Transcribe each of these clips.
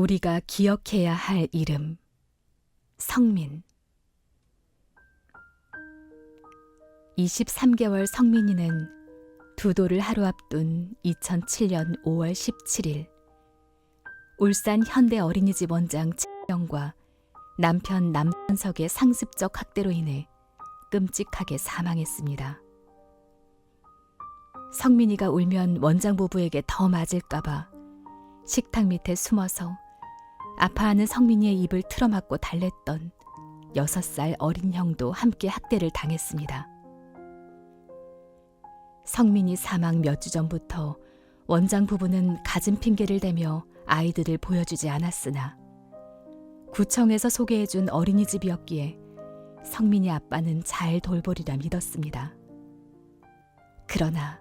우리가 기억해야 할 이름. 성민. 23개월 성민이는 두도를 하루 앞둔 2007년 5월 17일 울산 현대 어린이집 원장 최영과 남편 남현석의 상습적 학대로 인해 끔찍하게 사망했습니다. 성민이가 울면 원장 부부에게 더 맞을까봐 식탁 밑에 숨어서 아파하는 성민이의 입을 틀어막고 달랬던 6살 어린 형도 함께 학대를 당했습니다. 성민이 사망 몇 주 전부터 원장 부부는 가진 핑계를 대며 아이들을 보여주지 않았으나 구청에서 소개해준 어린이집이었기에 성민이 아빠는 잘 돌보리라 믿었습니다. 그러나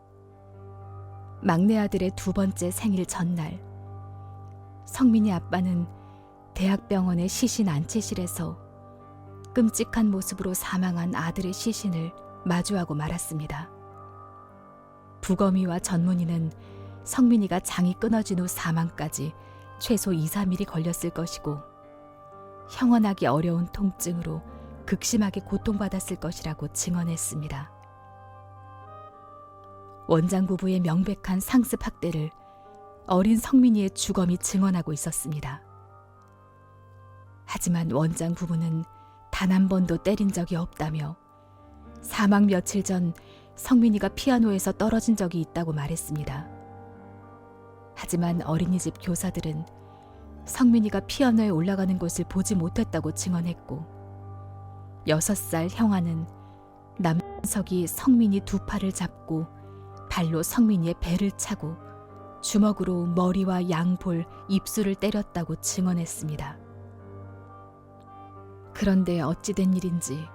막내 아들의 두 번째 생일 전날 성민이 아빠는 대학병원의 시신 안치실에서 끔찍한 모습으로 사망한 아들의 시신을 마주하고 말았습니다. 부검의와 전문의는 성민이가 장이 끊어진 후 사망까지 최소 2, 3일이 걸렸을 것이고 형언하기 어려운 통증으로 극심하게 고통받았을 것이라고 증언했습니다. 원장 부부의 명백한 상습 학대를 어린 성민이의 주검이 증언하고 있었습니다. 하지만 원장 부부는 단 한 번도 때린 적이 없다며 사망 며칠 전 성민이가 피아노에서 떨어진 적이 있다고 말했습니다. 하지만 어린이집 교사들은 성민이가 피아노에 올라가는 것을 보지 못했다고 증언했고, 여섯 살 형아는 남석이 성민이 두 팔을 잡고 발로 성민이의 배를 차고 주먹으로 머리와 양볼, 입술을 때렸다고 증언했습니다. 그런데 어찌된 일인지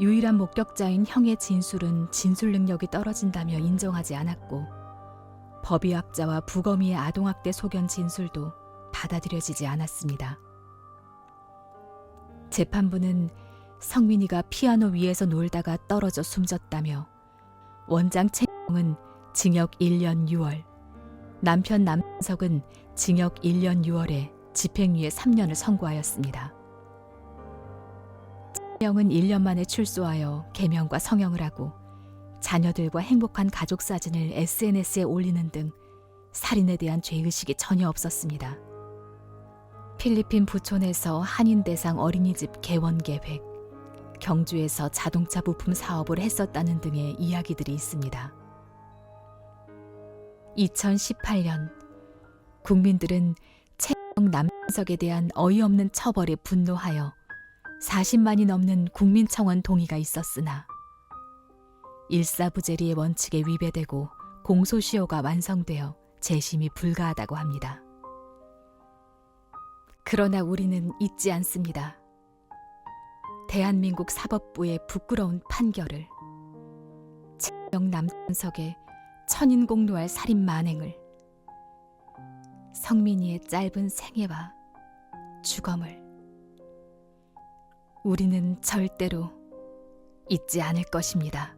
유일한 목격자인 형의 진술은 진술 능력이 떨어진다며 인정하지 않았고 법의학자와 부검의의 아동학대 소견 진술도 받아들여지지 않았습니다. 재판부는 성민이가 피아노 위에서 놀다가 떨어져 숨졌다며 원장 채영은 징역 1년 6월, 남편 남석은 징역 1년 6월에 집행유예 3년을 선고하였습니다. 채영은 1년 만에 출소하여 개명과 성형을 하고 자녀들과 행복한 가족 사진을 SNS에 올리는 등 살인에 대한 죄의식이 전혀 없었습니다. 필리핀 부촌에서 한인 대상 어린이집 개원 계획, 경주에서 자동차 부품 사업을 했었다는 등의 이야기들이 있습니다. 2018년 국민들은 채영 남석에 대한 어이없는 처벌에 분노하여 40만이 넘는 국민청원 동의가 있었으나 일사부재리의 원칙에 위배되고 공소시효가 완성되어 재심이 불가하다고 합니다. 그러나 우리는 잊지 않습니다. 대한민국 사법부의 부끄러운 판결을 채영 남석의 천인공노할 살인 만행을 성민이의 짧은 생애와 주검을 우리는 절대로 잊지 않을 것입니다.